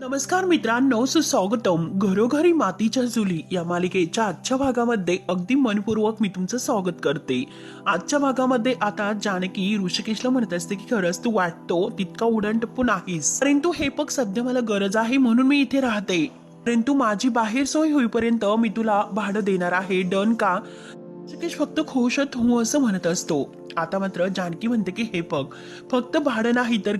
नमस्कार मित्रांनो सुस्वागतम. घरोघरी मातीच्या झुली या मालिकेच्या आजच्या भागामध्ये अगदी मनपूर्वक मी तुमचं स्वागत करते. आजच्या भागामध्ये आता जानकी ऋषिकेशला म्हणत असते की खरंच तू वाटतो तितका उडणटप्पू नाहीस. परंतु हे पग सध्या मला गरज आहे म्हणून मी इथे राहते. परंतु माझी बाहेर सोय होईपर्यंत मी तुला भाडं देणार आहे. डन का? ऋषिकेश फक्त खुशत हो असं म्हणत असतो. आता मात्र जानकी म्हणते की हे पग फक्त भाडं नाही तर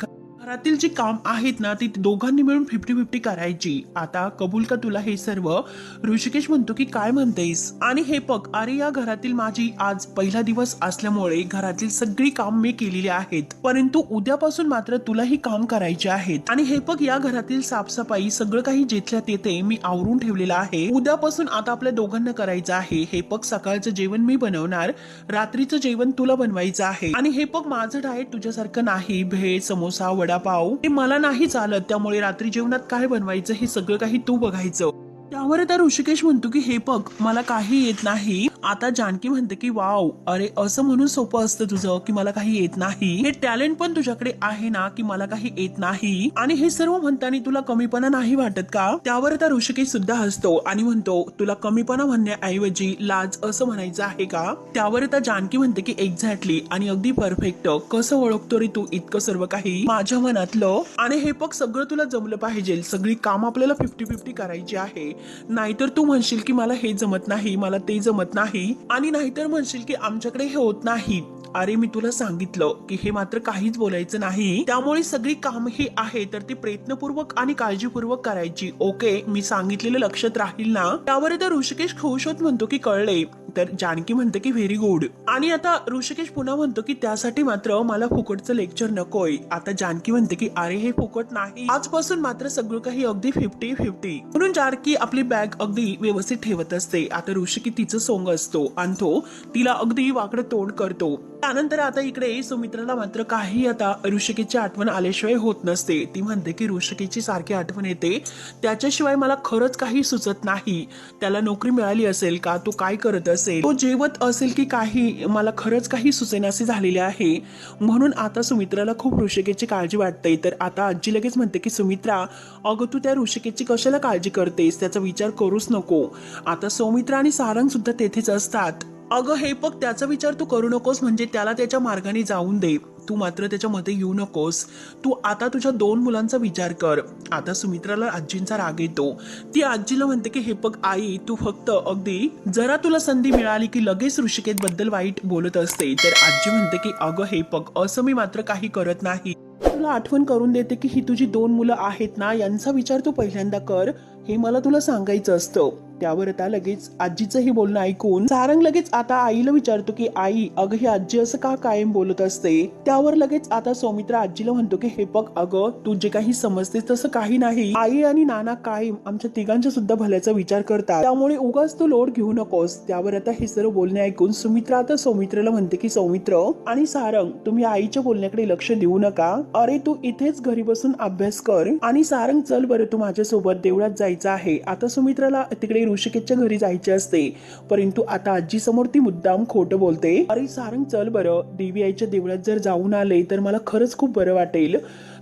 घरातील जी काम आहेत ना ती दोघांनी मिळून फिफ्टी फिफ्टी करायची. आता कबूल का तुला हे सर्व? ऋषिकेश म्हणतो की काय म्हणतेस? आणि हे पग अरे या घरातील माझी आज पहिला दिवस असल्यामुळे घरातील सगळी काम मी केलेली आहेत. परंतु उद्यापासून मात्र तुलाही काम करायचे आहेत. आणि हे पग या घरातील साफसफाई सगळं काही जिथल्या तेथे मी आवरून ठेवलेलं आहे. उद्यापासून आता आपल्या दोघांना करायचं आहे. हे पग सकाळचं जेवण मी बनवणार रात्रीचं जेवण तुला बनवायचं आहे. आणि हे पग माझं डाएट तुझ्यासारखं नाही. भेळ समोसा वडा वडापाव ते मला नाही चालत. त्यामुळे रात्री जेवणात काय बनवायचं हे सगळं काही तू बघायचं. त्यावर आता ऋषिकेश म्हणतो की हे बघ मला काही येत नाही. आता जानकी म्हणते की वाव अरे असं म्हणून सोपं असतं तुझं की मला काही येत नाही. हे टॅलेंट पण तुझ्याकडे आहे ना की मला काही येत नाही. आणि हे सर्व म्हणताना तुला कमीपणा नाही वाटत का? त्यावर आता ऋषिकेश सुद्धा हसतो आणि म्हणतो तुला कमीपणा म्हणण्याऐवजी लाज असं म्हणायचं आहे का? त्यावर आता जानकी म्हणते की एक्झॅक्टली आणि अगदी परफेक्ट कसं ओळखतो रे तू इतकं सर्व काही? माझ्या मनातलं. आणि हे पग सगळं तुला जमलं पाहिजे सगळी काम आपल्याला फिफ्टी फिफ्टी करायची आहे. नाहीतर तू म्हणशील की मला हे जमत नाही मला ते जमत नाही आणि नाहीतर म्हणशील की आमच्याकडे हे होत नाही. अरे मी तुला सांगितलं की हे मात्र काहीच बोलायचं नाही. त्यामुळे सगळी काम ही आहे तर ती प्रयत्नपूर्वक आणि काळजीपूर्वक करायची. ओके मी सांगितलेलं लक्षात राहील ना? त्यावर आता ऋषिकेश खुश होत म्हणतो की कळले. तर जानकी म्हणते की व्हेरी गुड. आणि आता ऋषिकेश पुन्हा म्हणतो की त्यासाठी मात्र मला फुकटचं लेक्चर नकोय. आता जानकी म्हणते की अरे हे फुकट नाही. आजपासून मात्र सगळं काही अगदी फिफ्टी फिफ्टी म्हणून जानकी आपली बॅग अगदी व्यवस्थित ठेवत असते. आता ऋषिकी तिचं सोंग असतो आणि तो तिला अगदी वाकडं तोंड करतो. त्यानंतर आता इकडे सुमित्राला मात्र काही आता ऋषिकेची आठवण आल्याशिवाय होत नसते. ती म्हणते की ऋषिकेची सारखी आठवण येते. त्याच्याशिवाय मला खरंच काही सुचत नाही. त्याला नोकरी मिळाली असेल का? तो काय करत असेल? तो जेवत असेल की काही? मला खरंच काही सुचेनासे झालेले आहे. म्हणून आता सुमित्राला खूप ऋषिकेची काळजी वाटते. तर आता आजी लगेच म्हणते की सुमित्रा अगं तू त्या ऋषिकेची कशाला काळजी करतेस? त्याचा विचार करूच नको. आता सौमित्रा आणि सारंग सुद्धा तेथेच असतात. अगं हे पग त्याचा विचार तू करू नकोस. म्हणजे त्याला त्याच्या मार्गाने जाऊन दे. तू मात्र त्याच्या मते येऊ नकोस. तू आता तुझ्या दोन मुलांचा विचार कर. आता सुमित्राला आजींचा राग येतो. ती आजीला म्हणते की हे पग आई तू फक्त अगदी जरा तुला संधी मिळाली की लगेच ऋषिकेत बद्दल वाईट बोलत असते. तर आजी म्हणते की अगं हे बघ असं मी मात्र काही करत नाही. तुला आठवण करून देते की ही तुझी दोन मुलं आहेत ना? यांचा विचार तू पहिल्यांदा कर. हे मला तुला सांगायचं असतं. त्यावर आता लगेच आजीचंही बोलणं ऐकून सारंग लगेच आता आईला विचारतो की आई अगं ही आजी असं का कायम बोलत असते? त्यावर लगेच आता सौमित्रा आजीला म्हणतो की हे बघ अगं तू जे काही समजतेस तसं काही नाही. आई आणि नाना कायम आमच्या तिघांच्या सुद्धा भल्याचा विचार करतात. त्यामुळे उगाच तू लोड घेऊ नकोस. त्यावर आता हे सर्व बोलणे ऐकून सुमित्रा आता सौमित्राला म्हणते की सौमित्र आणि सारंग तुम्ही आईच्या बोलण्याकडे लक्ष देऊ नका. अरे तू इथेच घरी बसून अभ्यास कर आणि सारंग चल बरं तू माझ्यासोबत देवळात जायचं आहे. आता सुमित्राला तिकडे ऋषिकेशच्या घरी जायचे असते. परंतु आता आजी समोर ती मुद्दाम खोटं बोलते. अरे सारंग चल बरं. देवी आईच्या देवळात जर जाऊन आले तर मला खरंच खूप बरं वाटेल.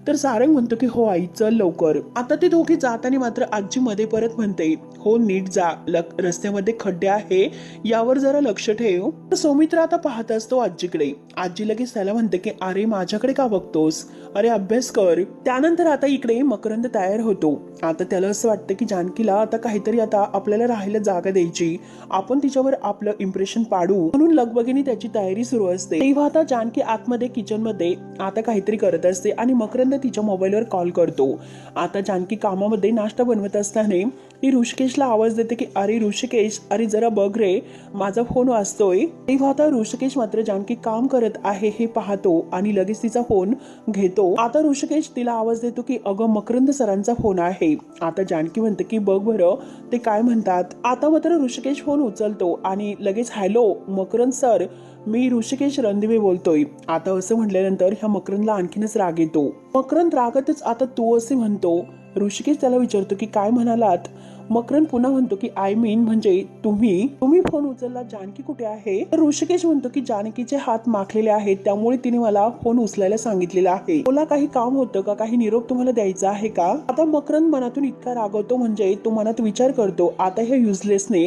तर सारंग म्हणतो की हो आई चल लवकर. आता ते दोघे जाताना मात्र आजी मध्ये परत म्हणते हो नीट जा. लक- रस्त्यामध्ये खड्डे आहे. यावर जरा लक्ष ठेव. तर सौमित्र आता पाहत असतो आजीकडे. आजी लगेच त्याला म्हणते की अरे माझ्याकडे का बघतोस? अरे अभ्यास कर. त्यानंतर आता इकडे मकरंद तयार होतो. आता त्याला असं वाटतं की जानकीला आता काहीतरी आता आपल्याला राहायला जागा द्यायची. आपण तिच्यावर आपलं इम्प्रेशन पाडू. म्हणून लगबगीने त्याची तयारी सुरू असते. तेव्हा आता जानकी आतमध्ये किचनमध्ये आता काहीतरी करत असते आणि मकरंद तिच्या मोबाईलवर कॉल करतो. आता जानकी कामामध्ये नाश्ता बनवत असताना ती ऋषिकेशला आवाज देते की अरे ऋषिकेश अरे जरा बघ रे माझा फोन वाजतोय. तेव्हा आता ऋषिकेश मात्र जानकी काम करत आहे हे पाहतो आणि लगेच तिचा फोन घेतो. आता ऋषिकेश तिला आवाज देतो की अगं मकरंद सरांचा फोन आहे. आता जानकी म्हणते की बघ बरं ते काय म्हणतात? आता मात्र ऋषिकेश फोन उचलतो आणि लगेच हॅलो मकरंद सर मी ऋषिकेश रणदिवे बोलतोय. आता असं म्हटल्यानंतर ह्या मकरंदला आणखीनच राग येतो. मकरंद रागातच आता तू असे म्हणतो. ऋषिकेश त्याला विचारतो की काय म्हणालात? मकरंद पुन्हा म्हणतो की आय मीन म्हणजे तुम्ही तुम्ही फोन उचलला. जानकी कुठे आहे? तर ऋषिकेश म्हणतो की जानकीचे हात माखलेले आहेत. त्यामुळे तिने मला फोन उचलायला सांगितलेला आहे. तुला काही काम होतं का? काही निरोप तुम्हाला द्यायचा आहे का? आता मकरंद मनातून इतका रागवतो म्हणजे तो मनात विचार करतो आता हे युजलेसने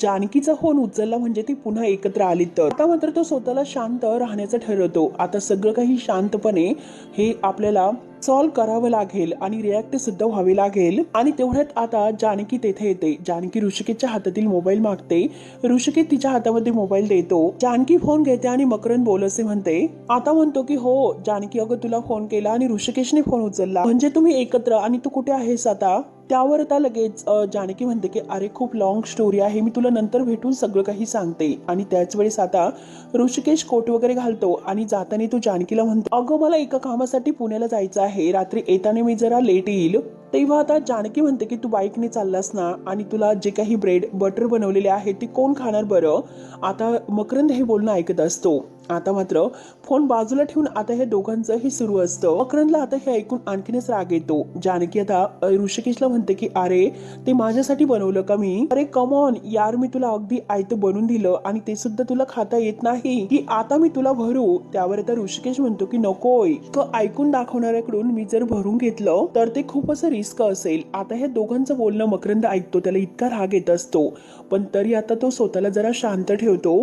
जानकीचा फोन उचलला म्हणजे ती पुन्हा एकत्र आली तर? आता मात्र तो स्वतःला शांत राहण्याचं ठरवतो. आता सगळं काही शांतपणे हे आपल्याला सॉल्व्ह करावं लागेल आणि रिॲक्ट सुद्धा व्हावे लागेल. आणि तेवढ्यात आता जानकी तेथे येते. जानकी ऋषिकेशच्या हातातील मोबाईल मागते. ऋषिकेश तिच्या हातामध्ये मोबाईल देतो. जानकी फोन घेते आणि मकरंद बोल असे म्हणते आता म्हणतो की हो जानकी अगं तुला फोन केला आणि ऋषिकेशने फोन उचलला. म्हणजे तुम्ही एकत्र आणि तू कुठे आहेस आता? त्यावर आता लगेच जानकी म्हणते की अरे खूप लॉंग स्टोरी आहे मी तुला नंतर भेटून सगळं काही सांगते. आणि त्याच वेळेस आता ऋषिकेश कोट वगैरे घालतो आणि जाताना तो जानकीला म्हणतो अगं मला एका कामासाठी पुण्याला जायचं आहे रात्री येताना मी जरा लेट येईल. तेव्हा आता जानकी म्हणते की तू बाईकने चाललास ना आणि तुला जे काही ब्रेड बटर बनवलेले आहे ते कोण खाणार बरं? आता मकरंद हे बोलणं ऐकत असतो. आता मात्र फोन बाजूला ठेवून आता हे दोघांचंही सुरू असतं. मकरंदला आता हे ऐकून आणखीनच राग येतो. जानकी आता ऋषिकेशला म्हणते की अरे ते माझ्यासाठी बनवलं का मी? अरे कमॉन यार मी तुला अगदी आयतं बनवून दिलं आणि ते सुद्धा तुला खाता येत नाही. की आता मी तुला भरू? त्यावर आता ऋषिकेश म्हणतो की नकोय. ऐकून दाखवणाऱ्याकडून मी जर भरून घेतलं तर ते खूप असं रिस्क असेल. आता हे दोघांचं बोलणं मकरंद ऐकतो त्याला इतका राग येत असतो. पण तरी आता तो स्वतःला जरा शांत ठेवतो.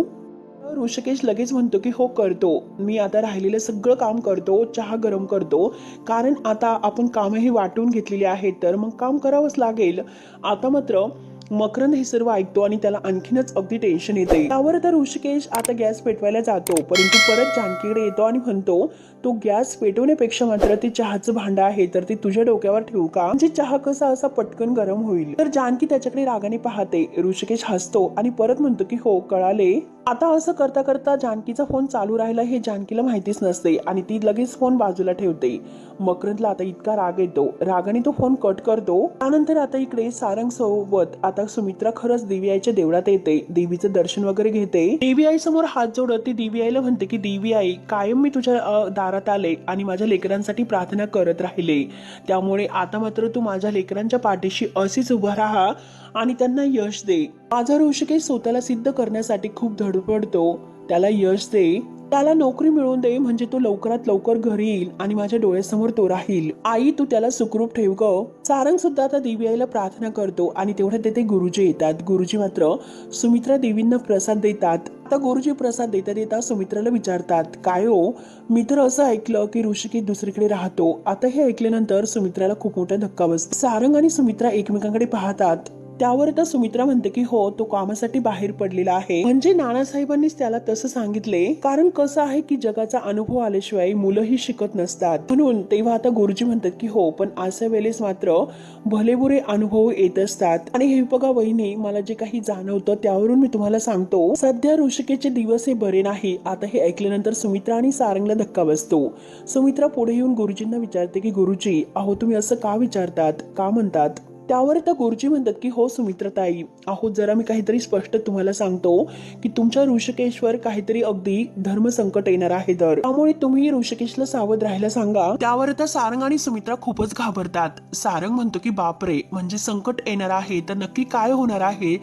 ऋषिकेश लगेच म्हणतो की हो करतो. मी आता राहिलेलं सगळं काम करतो चहा गरम करतो. कारण आता आपण कामही वाटून घेतलेली आहेत तर मग काम करावंच लागेल. आता मात्र मकरंद हे सर्व ऐकतो आणि त्याला आणखीनच अगदी टेन्शन येते त्यावर तर ऋषिकेश आता गॅस पेटवायला जातो परंतु परत जानकीकडे येतो आणि म्हणतो तो गॅस पेटवण्यापेक्षा मात्र ते चहाचं भांडं आहे तर ते तुझ्या डोक्यावर ठेवू का? म्हणजे चहा कसा असा पटकन गरम होईल? तर जानकी त्याच्याकडे रागाने पाहते. ऋषिकेश हसतो आणि परत म्हणतो की हो कळाले. आता असं करता करता जानकीचा फोन चालू राहिला हे जानकीला माहितीच नसते आणि ती लगेच फोन बाजूला ठेवते. मकरंदला आता इतका राग येतो. रागाने तो फोन कट करतो. त्यानंतर आता इकडे सारंग सोबत आता सुमित्रा खरंच देवी आईच्या देवळात येते. देवीचं दर्शन वगैरे घेते. देवी आई समोर हात जोडत ती देवी आईला म्हणते की देवी आई कायम मी तुझ्या अ, दारात आले आणि माझ्या लेकरांसाठी प्रार्थना करत राहिले. त्यामुळे आता मात्र तू माझ्या लेकरांच्या पाठीशी अशीच उभा राहा आणि त्यांना यश दे. माझा ऋषिकेश स्वतःला सिद्ध करण्यासाठी खूप धडपडतो. त्याला यश दे. त्याला नोकरी मिळवून दे म्हणजे तो लवकरात लवकर घरी येईल आणि माझ्या डोळ्यासमोर तो राहील. आई तू त्याला सुखरूप ठेव ग. सारंग सुद्धा आता देवी आईला प्रार्थना करतो आणि तेवढ्या तेथे गुरुजी येतात. गुरुजी मात्र सुमित्रा देवींना प्रसाद देतात. आता गुरुजी प्रसाद देता देता सुमित्राला विचारतात काय हो? मी तर असं ऐकलं की ऋषिकेश दुसरीकडे राहतो. आता हे ऐकल्यानंतर सुमित्राला खूप मोठा धक्का बसतो. सारंग आणि सुमित्रा एकमेकांकडे पाहतात. त्यावर आता सुमित्रा म्हणते की हो तो कामासाठी बाहेर पडलेला आहे. म्हणजे नानासाहेबांनीच त्याला तसं सांगितले. कारण कसं आहे की जगाचा अनुभव आल्याशिवाय मुलंही शिकत नसतात. म्हणून तेव्हा आता गुरुजी म्हणतात की हो पण अशा वेळेस मात्र भलेबुरे अनुभव येत असतात. आणि हे बघा वहिनी मला जे काही जाणवतं त्यावरून मी तुम्हाला सांगतो. सध्या ऋषिकेचे दिवस हे बरे नाही. आता हे ऐकल्यानंतर सुमित्रा आणि सारंगला धक्का बसतो. सुमित्रा पुढे येऊन गुरुजींना विचारते की गुरुजी अहो तुम्ही असं का विचारतात? का म्हणतात? त्यावर त्या गुरुजी म्हणतात की हो सुमित्रताई आहो जरा मी काहीतरी स्पष्ट तुम्हाला सांगतो की तुमच्या ऋषिकेशवर काहीतरी अगदी धर्म संकट येणार आहे तर त्यामुळे तुम्ही ऋषिकेशला सावध राहायला सांगा. त्यावर त्या सारंग आणि सुमित्रा खूपच घाबरतात. सारंग म्हणतो की बापरे म्हणजे संकट येणार आहे तर नक्की काय होणार आहे?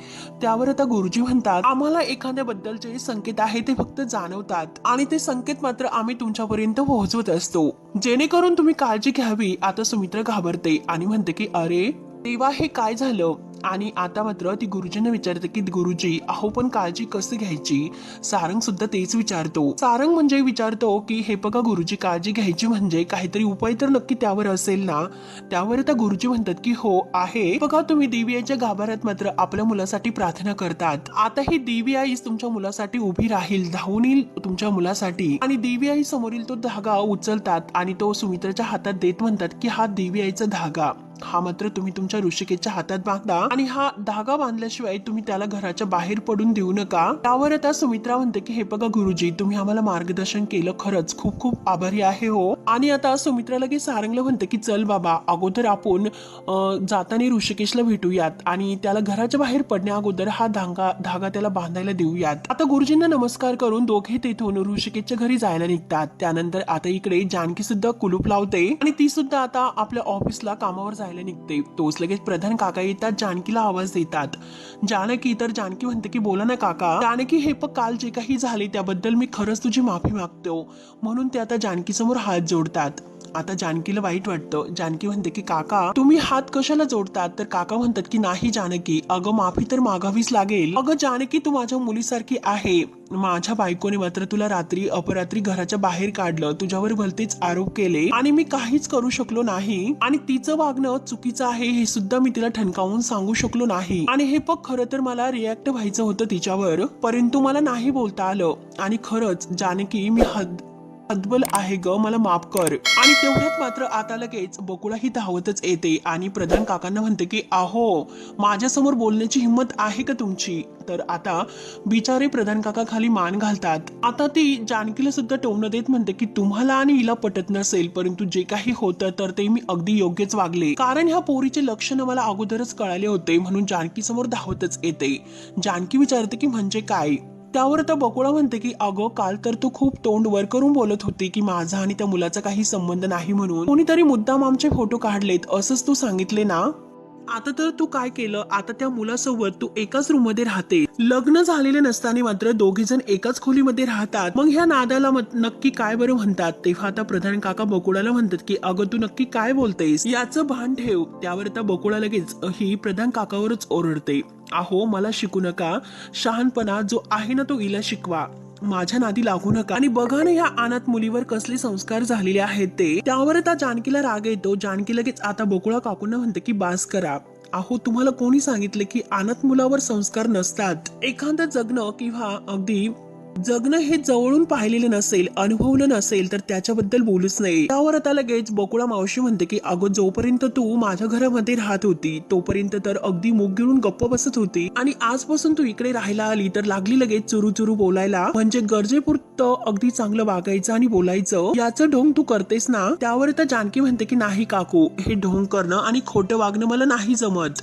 त्यावर आता गुरुजी म्हणतात आम्हाला एखाद्याबद्दल जे संकेत आहे ते फक्त जाणवतात. आणि ते संकेत मात्र आम्ही तुमच्यापर्यंत पोहोचवत असतो. जेणेकरून तुम्ही काळजी घ्यावी. आता सुमित्रा घाबरते आणि म्हणते की अरे तेव्हा हे काय झालं? आणि आता मात्र ती गुरुजींना विचारते की गुरुजी अहो पण काळजी कशी घ्यायची? सारंग सुद्धा तेच विचारतो. सारंग म्हणजे विचारतो की हे बघा गुरुजी काळजी घ्यायची म्हणजे काहीतरी उपाय तर नक्की त्यावर असेल ना? त्यावर आता गुरुजी म्हणतात की हो आहे. बघा तुम्ही देवी आईच्या गाभाऱ्यात मात्र आपल्या मुलासाठी प्रार्थना करतात. आता ही देवी आईच तुमच्या मुलासाठी उभी राहील धावून येईल तुमच्या मुलासाठी. आणि देवी आई समोरील तो धागा उचलतात आणि तो सुमित्राच्या हातात देत म्हणतात की हा देवी आईचा धागा. हा मात्र तुम्ही तुमच्या ऋषिकेच्या हातात बांधा आणि हा धागा बांधल्याशिवाय तुम्ही त्याला घराच्या बाहेर पडून देऊ नका. त्यावर आता सुमित्रा म्हणते की हे बघा गुरुजी तुम्ही आम्हाला मार्गदर्शन केलं खरंच. खूप खूप आभारी आहे हो. आणि आता सुमित्रा लगेच सारंगला म्हणते की चल बाबा अगोदर आपण जाताना ऋषिकेशला भेटूयात आणि त्याला घराच्या बाहेर पडण्या अगोदर हा धागा धागा त्याला बांधायला देऊयात. आता गुरुजींना नमस्कार करून दोघे तेथून ऋषिकेशच्या घरी जायला निघतात. त्यानंतर आता इकडे जानकी सुद्धा कुलूप लावते आणि ती सुद्धा आता आपल्या ऑफिसला कामावर जायला जायला निघते तोच लगेच प्रधान काका येतात जानकीला आवाज देतात. जानकी तर जानकी म्हणते की बोला ना काका जानकी हे पण काल जे काही झाले त्याबद्दल मी खरंच तुझी माफी मागतो. म्हणून ते आता जानकी समोर हात जोडतात. आता जानकीला वाईट वाटतं. जानकी म्हणते की काका तुम्ही हात कशाला जोडतात? तर काका म्हणतात की नाही जानकी अगं माफी तर मागावीच लागेल. अगं जानकी तू माझ्या मुलीसारखी आहे. माझ्या बायकोने मात्र तुला रात्री अपरात्री घराच्या बाहेर काढलं. तुझ्यावर भलतेच आरोप केले. आणि मी काहीच करू शकलो नाही. आणि तिचं वागणं चुकीचं आहे हे सुद्धा मी तिला ठणकावून सांगू शकलो नाही. आणि हे पग खरं तर मला रिॲक्ट व्हायचं होतं तिच्यावर. परंतु मला नाही बोलता आलं. आणि खरंच जानकी मी हद अद्बल आहे ग मला माफ कर. आणि तेवढ्यात मात्र आता लगेच बकुळा ही धावतच येते. आणि प्रधान काकांना म्हणते की आहो माझ्यासमोर बोलण्याची हिंमत आहे का तुमची? तर आता बिचारे प्रधान काका खाली मान घालतात. आता ती जानकीला सुद्धा टोमणं देत म्हणते की तुम्हाला आणि हिला पटत नसेल परंतु जे काही होतं तर ते मी अगदी योग्यच वागले. कारण ह्या पोरीचे लक्षण मला अगोदरच कळाले होते म्हणून जानकी समोर धावतच येते. जानकी विचारते की म्हणजे काय? त्यावर आता बकुळा म्हणते की अगं काल तर तू खूप तोंड वर करून बोलत होती की माझा आणि त्या मुलाचा काही संबंध नाही म्हणून. कोणीतरी मुद्दाम आमचे फोटो काढलेत असंच तू सांगितले ना? आता तर तू काय केलं? आता त्या मुलासोबत तू एकाच रूममध्ये राहते. लग्न झालेले नसताना मात्र दोघे जण एकाच खोलीमध्ये राहतात. मग ह्या नादाला नक्की काय बरं म्हणतात? तेव्हा आता प्रधान काका बकुळाला म्हणतात की अगं तू नक्की काय बोलतेस? याचं भान ठेव. त्यावर आता बकुळा लगेच ही प्रधान काकावरच ओरडते. अहो मला शिकू नका. शहाणपणा जो आहे ना तो हिला शिकवा. माझ्या नादी लागू नका. आणि बघा ना या अनाथ मुलीवर कसले संस्कार झालेले आहेत ते. त्यावर आता जानकीला राग येतो. जानकी लगेच आता बोकुळा काकूंना म्हणते की बास करा. अहो तुम्हाला कोणी सांगितले की अनाथ मुलावर संस्कार नसतात? एखादं जगणं किंवा अगदी जगणं हे जवळून पाहिलेलं नसेल अनुभवलं नसेल तर त्याच्याबद्दल बोलूच नाही त्यावर आता लगेच बकुळा मावशी म्हणते की अगं जोपर्यंत तू माझ्या घरामध्ये राहत होती तोपर्यंत तर अगदी मुग गिळून गप्प बसत होती. आणि आजपासून तू इकडे राहायला आली तर लागली लगेच चुरू चुरू बोलायला. म्हणजे गरजेपुरतं अगदी चांगलं वागायचं आणि बोलायचं. याचं ढोंग तू करतेस ना त्यावर आता जानकी म्हणते की नाही काकू हे ढोंग करणं आणि खोटं वागणं मला नाही जमत.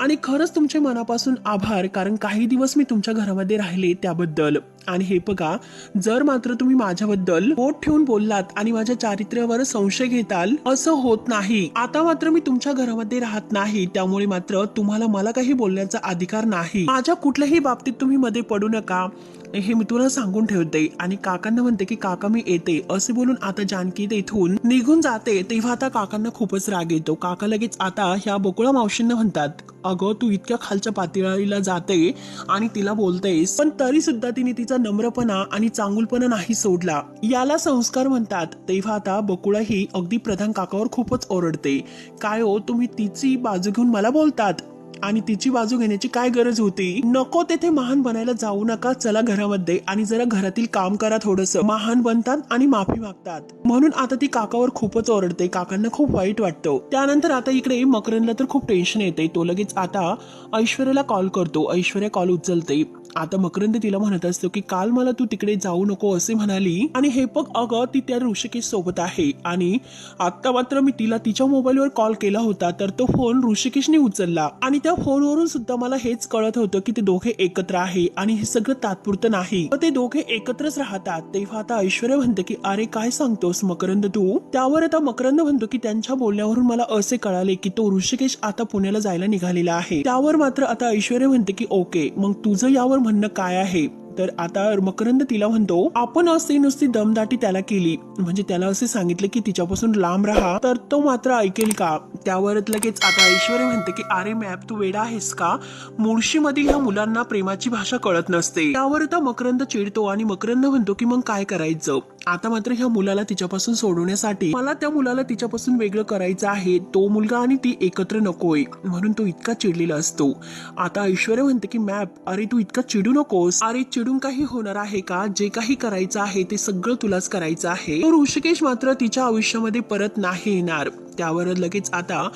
आणि खरंच तुमचे मनापासून आभार कारण काही दिवस मी तुमच्या घरामध्ये राहिले त्याबद्दल. आणि हे बघा जर मात्र तुम्ही माझ्याबद्दल बोट ठेवून बोललात आणि माझ्या चारित्र्यावर संशय घेताल असं होत नाही. आता मात्र मी तुमच्या घरामध्ये राहत नाही त्यामुळे मात्र तुम्हाला मला काही बोलण्याचा अधिकार नाही. माझ्या कुठल्याही बाबतीत तुम्ही मध्ये पडू नका. हे मी तुला सांगून ठेवते आणि काकांना म्हणते की काका मी येते. असे बोलून आता जानकी तेथून निघून जाते. तेव्हा आता काकांना खूपच राग येतो. काका लगेच आता ह्या बकुळा मावशींना म्हणतात अगं तू इतक्या खालच्या पातळीला जाते आणि तिला बोलतेस. पण तरी सुद्धा तिने तिचा नम्रपणा आणि चांगुलपणा नाही सोडला. याला संस्कार म्हणतात तेव्हा आता बकुळाही अगदी प्रधान काकावर खूपच ओरडते. काय हो तुम्ही तिची बाजू घेऊन मला बोलतात? आणि तिची बाजू घेण्याची काय गरज होती? नको तेथे महान बनायला जाऊ नका. चला घरामध्ये आणि जरा घरातील काम करा थोडस. महान बनतात आणि माफी मागतात. म्हणून आता ती काकावर खूपच ओरडते. काकांना खूप वाईट वाटतं. त्यानंतर आता इकडे मकरनला तर खूप टेन्शन येते. तो लगेच आता ऐश्वर्याला कॉल करतो. ऐश्वर्या कॉल उचलते. आता मकरंद तिला म्हणत असतो की काल मला तू तिकडे जाऊ नको असे म्हणाली. आणि हे बघ अगं ती त्या ऋषिकेश सोबत आहे. आणि आता मात्र मी तिला तिच्या मोबाईलवर कॉल केला होता तर तो फोन ऋषिकेशने उचलला. आणि त्या फोनवरून सुद्धा मला हेच कळत होतं की ते दोघे एकत्र आहे आणि हे सगळं तात्पुरतं नाही. तर ते दोघे एकत्रच राहतात. तेव्हा आता ऐश्वर्या म्हणते की अरे काय सांगतोस मकरंद तू? त्यावर आता मकरंद म्हणतो की त्यांच्या बोलण्यावरून मला असे कळाले की तो ऋषिकेश आता पुण्याला जायला निघालेला आहे. त्यावर मात्र आता ऐश्वर्या म्हणते की ओके मग तुझं यावर म्हणणं काय आहे? तर आता मकरंद तिला म्हणतो आपण असे नुसती दमदाटी त्याला केली. म्हणजे त्याला असे सांगितले की तिच्यापासून लांब राहा. तर तो मात्र ऐकेल का? त्यावर लगेच आता ऐश्वर्या म्हणते की अरे मॅप तू वेडा आहेस का? मुळशीमध्ये ह्या मुलांना प्रेमाची भाषा कळत नसते. त्यावर आता मकरंद चिडतो आणि मकरंद म्हणतो की मग काय करायचं? आता मात्र ह्या मुलाला तिच्यापासून सोडवण्यासाठी मला त्या मुलाला तिच्यापासून वेगळं करायचं आहे. तो मुलगा आणि ती एकत्र नकोय. म्हणून तो इतका चिडलेला असतो. आता ऐश्वर्या म्हणते की मॅप अरे तू इतका चिडू नकोस. अरे चिडून काही होणार आहे का? जे काही करायचं आहे ते सगळं तुलाच करायचं आहे. तो ऋषिकेश मात्र तिच्या आयुष्यामध्ये परत नाही येणार. त्यावर लगेच आता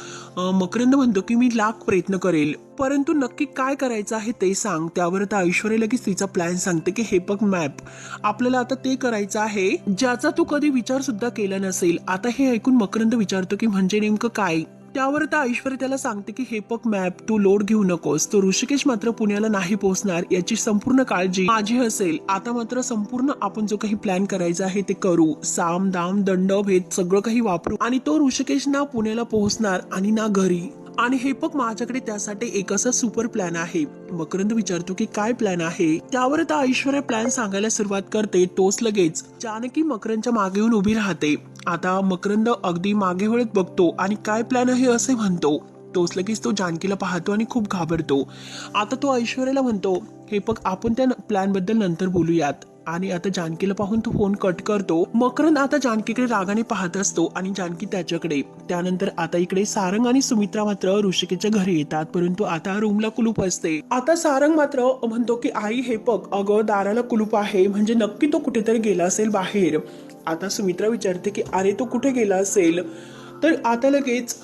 मकरंद म्हणतो की मी लाख प्रयत्न करेल. परंतु नक्की काय करायचं आहे ते सांग. त्यावर आता ऐश्वर्या लगेच तिचा प्लॅन सांगते की हे बघ मॅप आपल्याला आता ते करायचं आहे ज्याचा तू कधी विचार सुद्धा केला नसेल. आता हे ऐकून मकरंद विचारतो की म्हणजे नेमकं काय? त्यावर तर ऐश्वर्या त्याला सांगते की हे पक मॅप तू लोड घेऊ नकोस. तो ऋषिकेश मात्र पुण्याला नाही पोहोचणार. याची संपूर्ण काळजी माझी असेल. आता मात्र संपूर्ण आपण जो काही प्लॅन करायचा आहे ते करू. साम दाम दंड भेद सगळं काही वापरू. आणि तो ऋषिकेश ना पुण्याला पोहोचणार आणि ना घरी. आणि हे बघ माझ्याकडे त्यासाठी एक असा सुपर प्लॅन आहे. मकरंद विचारतो की काय प्लॅन आहे? त्यावर आता ऐश्वर्या प्लॅन सांगायला सुरुवात करते तोच लगेच. जानकी मकरंदच्या मागे येऊन उभी राहते. आता मकरंद अगदी मागे वळत बघतो आणि काय प्लॅन आहे असे म्हणतो. तोच लगेच तो जानकीला पाहतो आणि खूप घाबरतो. आता तो ऐश्वर्याला म्हणतो हे पग आपण त्या प्लॅनबद्दल नंतर बोलूयात. आणि आता जानकीला पाहून तो फोन कट करतो. मकरंद आता जानकीकडे रागाने पाहत असतो आणि जानकी त्याच्याकडे. त्यानंतर आता इकडे सारंग आणि सुमित्रा मात्र ऋषिकेच्या घरी येतात. परंतु आता रूमला कुलूप असते. आता सारंग मात्र म्हणतो की आई हे पग अगं दाराला कुलूप आहे. म्हणजे नक्की तो कुठेतरी गेला असेल बाहेर. आता सुमित्रा विचारते की अरे तो कुठे गेला असेल? तर आता लगेच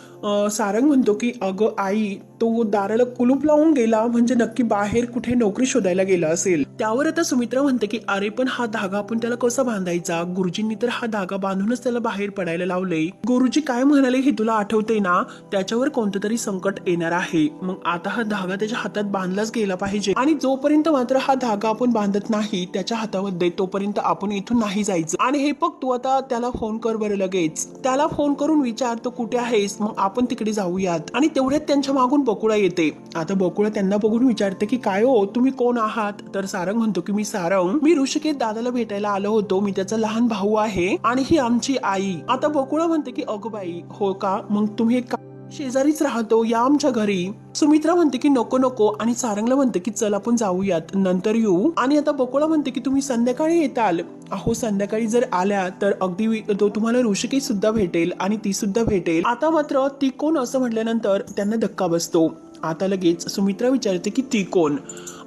सारंग म्हणतो की अगं आई तो दाराला कुलूप लावून गेला म्हणजे नक्की बाहेर कुठे नोकरी शोधायला गेला असेल. त्यावर आता सुमित्रा म्हणते की अरे पण हा धागा आपण त्याला कसा बांधायचा? गुरुजींनी तर हा धागा बांधूनच त्याला बाहेर पडायला लावले गुरुजी काय म्हणाले हे तुला आठवते ना? त्याच्यावर कोणतं तरी संकट येणार आहे. मग आता हा धागा त्याच्या हातात बांधलाच गेला पाहिजे. आणि जोपर्यंत मात्र हा धागा आपण बांधत नाही त्याच्या हातामध्ये तोपर्यंत आपण इथून नाही जायचं. आणि हे बघ तू आता त्याला फोन कर बरं लगेच. त्याला फोन करून विचार तो कुठे आहेस? मग आपण तिकडे जाऊयात. आणि तेवढ्यात त्यांच्या मागून बकुळा येते. आता बकुळा त्यांना बघून विचारते की काय हो तुम्ही कोण आहात? तर सारंग म्हणतो की मी सारंग. मी ऋषिकेत दादाला भेटायला आलो होतो. मी त्याचा लहान भाऊ आहे आणि ही आमची आई. आता बकुळा म्हणते की अगो बाई हो का? मग तुम्ही एक का- शेजारीच राहतो या आमच्या घरी. सुमित्रा म्हणते की नको नको. आणि सारंगला म्हणते की चल आपण जाऊयात. नंतर येऊ. आणि आता बकुळा म्हणते की तुम्ही संध्याकाळी येताल. अहो संध्याकाळी जर आल्या तर अगदी तो तुम्हाला ऋषिकेश सुद्धा भेटेल आणि ती सुद्धा भेटेल. आता मात्र ती कोण असं म्हटल्यानंतर त्यांना धक्का बसतो. आता लगेच सुमित्रा विचारते की ती कोण?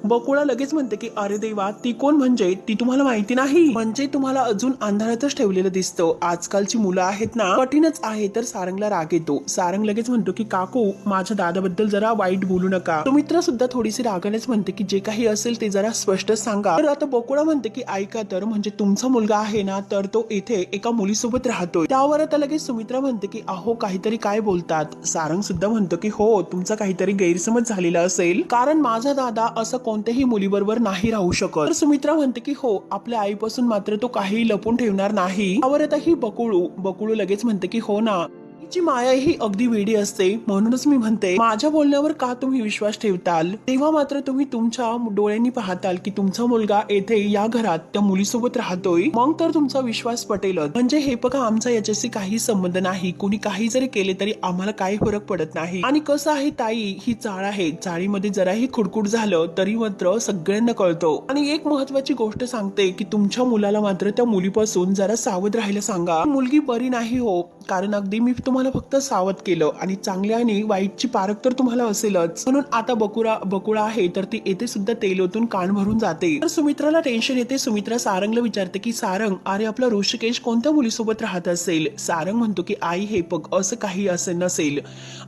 बकुळा लगेच म्हणते की अरे देवा ती कोण म्हणजे? ती तुम्हाला माहिती नाही. म्हणजे तुम्हाला अजून अंधारातच ठेवलेलं दिसतं. आजकालची मुलं आहेत ना कठीणच आहे तर सारंगला राग येतो. सारंग लगेच म्हणतो की काकू माझ्या दादाबद्दल जरा वाईट बोलू नका. सुमित्रा सुद्धा थोडीशी रागानेच म्हणते की जे काही असेल ते जरा स्पष्ट सांगा. तर आता बकुळा म्हणते की ऐका तर म्हणजे तुमचा मुलगा आहे ना तर तो इथे एका मुलीसोबत राहतोय. त्यावर आता लगेच सुमित्रा म्हणते की अहो काहीतरी काय बोलतात? सारंग सुद्धा म्हणतो की हो तुमचा काहीतरी गैरसमज झालेला असेल. कारण माझा दादा असं कोणत्याही मुलीबरोबर नाही राहू शकत. तर सुमित्रा म्हणते की हो आपल्या आईपासून मात्र तो काही लपून ठेवणार नाही. त्यावर आता ही बकुळू बकुळू लगेच म्हणते की हो ना ची माया ही अगदी वेडी असते म्हणूनच मी म्हणते माझ्या बोलण्यावर का तुम्ही विश्वास ठेवताल? तेव्हा मात्र तुम्ही तुमच्या डोळ्यांनी पाहताल की तुमचा मुलगा येथे या घरात त्या मुलीसोबत राहतोय. मग तर तुमचा विश्वास पटेल म्हणजे हे बघा आमचा याच्याशी काही संबंध नाही. कोणी काही जरी केले तरी आम्हाला काही फरक पडत नाही. आणि कसं आहे ताई ही चाळ आहे. चाळीमध्ये जराही खुडकुड झालं तरी मात्र सगळ्यांना कळतो. आणि एक महत्वाची गोष्ट सांगते की तुमच्या मुलाला मात्र त्या मुलीपासून जरा सावध राहायला सांगा. मुलगी बरी नाही हो कारण अगदी मी तुम्हाला फक्त सावध केलं आणि चांगल्या आणि वाईटची पारख तर तुम्हाला असेलच. म्हणून आता बकुळा बकुळा आहे तर ती येथे सुद्धा तेल ओतून कान भरून जाते. तर सुमित्राला टेन्शन येते. सुमित्रा सारंगला विचारते की सारंग अरे आपला ऋषिकेश कोणत्या मुलीसोबत राहत असेल? सारंग म्हणतो की आई हे बघ असं काही असे नसेल.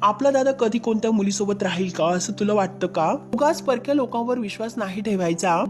आपला दादा कधी कोणत्या मुलीसोबत राहील का? असं तुला वाटतं का? उगाच परक्या लोकांवर विश्वास नाही ठेवायचा.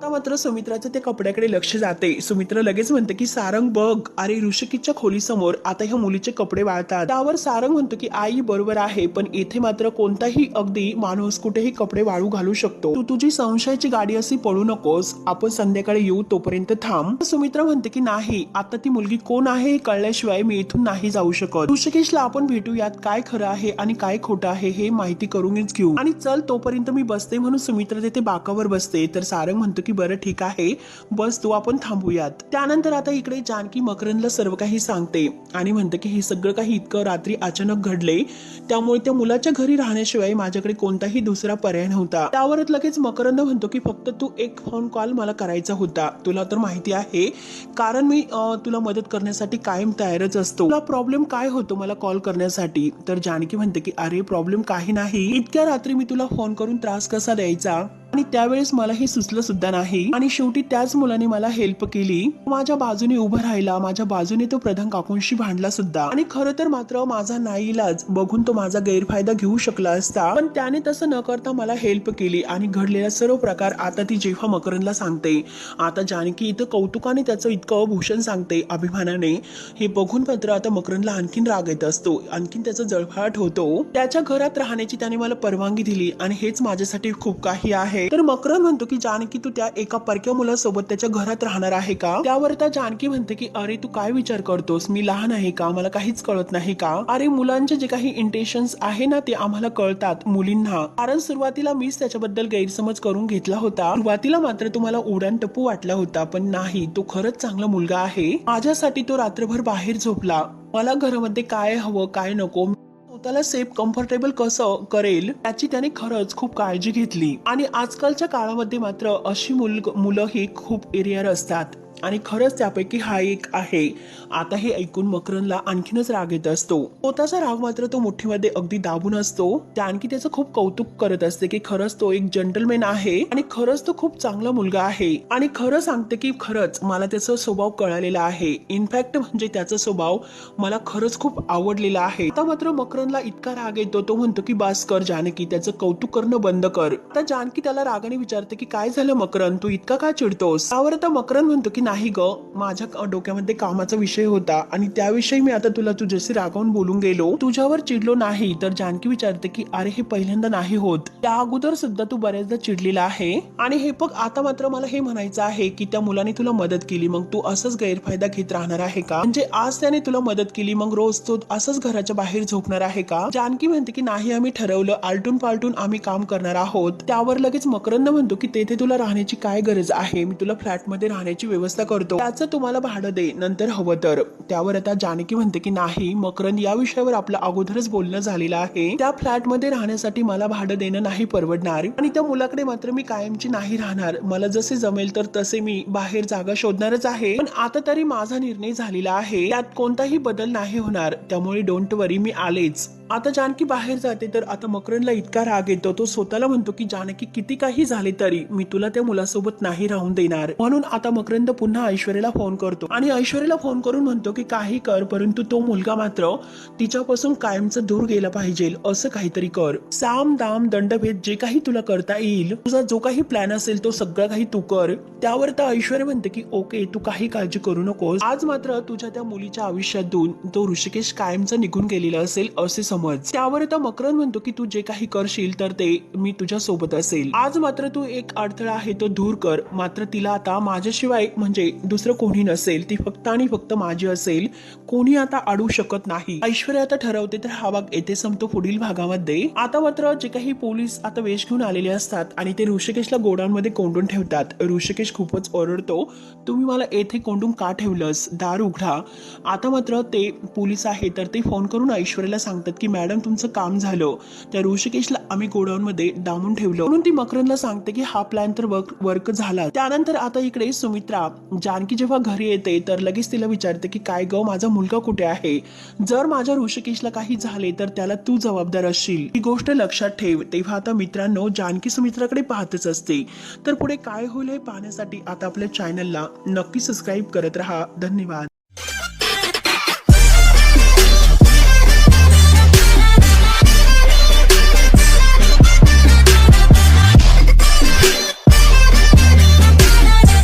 आता मात्र सुमित्राचं त्या कपड्याकडे लक्ष जाते. सुमित्रा लगेच म्हणते की सारंग बघ अरे ऋषिकीच्या खोलीसमोर आता ह्या मुलीचे कपडे वाळतात. त्यावर सारंग म्हणतो की आई बरोबर आहे पण येथे मात्र कोणताही अगदी माणूस कुठेही कपडे वाळू घालू शकतो. तू तुझी संशयाची गाडी अशी पळू नकोस. आपण संध्याकाळी येऊ तोपर्यंत थांब. सुमित्रा म्हणते की नाही आता ती मुलगी कोण आहे हे कळल्याशिवाय मी इथून नाही जाऊ शकत. ऋषिकेशला आपण भेटूयात. काय खरं आहे आणि काय खोटं आहे हे माहिती करूनच घेऊ. आणि चल तोपर्यंत मी बसते म्हणून सुमित्रा तिथे बाकावर बसते. तर सारंग म्हणतो की बरं ठीक आहे बस तू आपण थांबूयात. त्यानंतर आता इकडे जानकी मकरंदला सर्व काही सांगते आणि म्हणते की हे सगळं काही इतकं रात्री अचानक घडले त्यामुळे त्या मुलाच्या घरी राहण्याशिवाय माझ्याकडे कोणताही दुसरा पर्याय नव्हता. त्यावरच लगेच मकरंद म्हणतो की फक्त तू एक फोन कॉल मला करायचा होता. तुला तर माहिती आहे कारण मी तुला मदत करण्यासाठी कायम तयारच असतो. तुला प्रॉब्लेम काय होतो मला कॉल करण्यासाठी? तर जानकी म्हणते की अरे प्रॉब्लेम काही नाही. इतक्या रात्री मी तुला फोन करून त्रास कसा द्यायचा? आणि त्यावेळेस मला हे सुचलं सुद्धा नाही. आणि शेवटी त्याच मुलाने मला हेल्प केली. माझ्या बाजूने उभं राहिला. माझ्या बाजूने तो प्रधान काकूंशी भांडला सुद्धा. आणि खरं तर मात्र माझा नाईलाज बघून तो माझा गैरफायदा घेऊ शकला असता. पण त्याने तसं न करता मला हेल्प केली आणि घडलेला सर्व प्रकार आता ती जेव्हा मकरनला सांगते. आता जानकी इथं कौतुकाने त्याचं इतकं भूषण सांगते अभिमानाने. हे बघून मात्र आता मकरनला आणखीन राग येत असतो. आणखीन त्याचा जळफाट होतो. त्याच्या घरात राहण्याची त्याने मला परवानगी दिली. आणि हेच माझ्यासाठी खूप काही आहे. तर मकर म्हणतो की जानकी तू त्या एका परक्या मुलासोबत त्याच्या घरात राहणार आहे का? त्यावर त्या जानकी म्हणते की अरे तू काय विचार करतोस? मी लहान आहे का? मला काहीच कळत नाही का? अरे मुलांचे जे काही इंटेन्शन्स आहे ना ते आम्हाला कळतात मुलींना. कारण सुरुवातीला मीच त्याच्याबद्दल गैरसमज करून घेतला होता. सुरुवातीला मात्र तुम्हाला उडान टप्पू वाटला होता पण नाही. तो खरंच चांगला मुलगा आहे. माझ्यासाठी तो रात्रभर बाहेर झोपला. मला घरामध्ये काय हवं काय नको स्वतःला सेफ कम्फर्टेबल कसं करेल त्याची त्याने खरंच खूप काळजी घेतली. आणि आजकालच्या काळामध्ये मात्र अशी मुल मुलं ही खूप एरियर असतात. आणि खरंच त्यापैकी हा एक आहे. आता हे ऐकून मकरनला आणखीनच राग येत असतो. स्वतःचा राग मात्र तो मुठीमध्ये अगदी दाबून असतो. त्या आणखी त्याचं खूप कौतुक करत असते की खरंच तो एक जंटलमॅन आहे आणि खरंच तो खूप चांगला मुलगा आहे. आणि खरं सांगते की खरंच मला त्याचा स्वभाव कळालेला आहे. इनफॅक्ट म्हणजे त्याचा स्वभाव मला खरंच खूप आवडलेला आहे. आता मात्र मकरनला इतका राग येतो तो म्हणतो की बास कर जानकी त्याचं कौतुक करणं बंद कर. तर जानकी त्याला रागाने विचारते की काय झालं मकरन तू इतका का चिडतोस? त्यावर आता मकरन म्हणतो की नाही ग. माझ्या डोक्यामध्ये कामाचा विषय होता आणि त्याविषयी मी आता तुला तुझ्याशी रागावून बोलून गेलो. तुझ्यावर चिडलो नाही तर जानकी विचारते की अरे हे पहिल्यांदा नाही होत. त्या अगोदर सुद्धा तू बऱ्याचदा चिडलेला आहे. आणि हे बघ आता मात्र मला हे म्हणायचं आहे की त्या मुलाने तुला मदत केली मग तू असंच गैरफायदा घेत राहणार आहे का? म्हणजे आज त्याने तुला मदत केली मग रोज तो असंच घराच्या बाहेर झोपणार आहे का? जानकी म्हणते की नाही आम्ही ठरवलं. आलटून पालटून आम्ही काम करणार आहोत. त्यावर लगेच मकरंद म्हणतो की तेथे तुला राहण्याची काय गरज आहे? मी तुला फ्लॅटमध्ये राहण्याची व्यवस्था करतो. त्याचं तुम्हाला भाडं दे नंतर हवं तर. त्यावर आता जानकी म्हणते की नाही मकरंद या विषयावर आपलं अगोदरच बोलणं झालेलं आहे. त्या फ्लॅटमध्ये राहण्यासाठी मला भाडं देणं नाही परवडणार आणि त्या मुलाकडे मात्र मी कायमची नाही राहणार. मला जसे जमेल तर तसे मी बाहेर जागा शोधणारच आहे. पण आता तरी माझा निर्णय झालेला आहे. त्यात कोणताही बदल नाही होणार. त्यामुळे डोंट वरी मी आलेच. आता जानकी बाहेर जाते तर आता मकरनला इतका राग येतो. तो स्वतःला म्हणतो की जानकी किती काही झाले तरी मी तुला त्या मुलासोबत नाही राहून देणार. म्हणून आता मकरंद पुन्हा ऐश्वर्याला फोन करतो. आणि ऐश्वर्याला फोन करून म्हणतो की काही कर परंतु तो मुलगा मात्र तिच्यापासून कायमचं दूर गेला पाहिजे. असं काहीतरी कर. साम दाम दंडभेद जे काही तुला करता येईल तुझा जो काही प्लॅन असेल तो सगळं काही तू कर. त्यावर तर ऐश्वर्या म्हणते की ओके तू काही काळजी करू नकोस. आज मात्र तुझ्या त्या मुलीच्या आयुष्यातून तो ऋषिकेश कायमचा निघून गेलेला असेल असे समज. त्यावर आता मकरन म्हणतो की तू जे काही करशील तर ते मी तुझ्या सोबत असेल. आज मात्र तू एक अडथळा आहे तो दूर कर. मात्र तिला आता माझ्याशिवाय म्हणजे दुसरं कोणी नसेल. ती फक्त आणि फक्त माझी असेल. कोणी आता अडू शकत नाही. ऐश्वर्या आता ठरवते तर हा भाग येथे संपतो पुढील भागामध्ये. आता मात्र जे काही पोलीस आता वेश घेऊन आलेले असतात आणि ते ऋषिकेशला गोडाऊनमध्ये कोंडून ठेवतात. ऋषिकेश खूपच ओरडतो तुम्ही मला येथे कोंडून का ठेवलंस? दार उघडा. आता मात्र ते पोलीस आहे तर ते फोन करून ऐश्वर्याला सांगतात की मॅडम तुमचं काम झालं. त्या ऋषिकेशला आम्ही गोडाऊनमध्ये डांबून ठेवलं. म्हणून ती मकरनला सांगते की हा प्लॅन तर वर्क वर्क झाला. त्यानंतर आता इकडे सुमित्रा जानकी जेव्हा घरी येते तर लगेच तिला विचारते की काय ग माझा मुलगा कुठे आहे? जर माझ्या ऋषिकेशला काही झाले तर त्याला तू जबाबदार असशील. ही गोष्ट लक्षात ठेव. तेव्हा आता मित्रांनो जानकी सुमित्राकडे पाहतच असते. तर पुढे काय होईल हे पाहण्यासाठी आता आपल्या चॅनलला नक्की सबस्क्राईब करत राहा. धन्यवाद.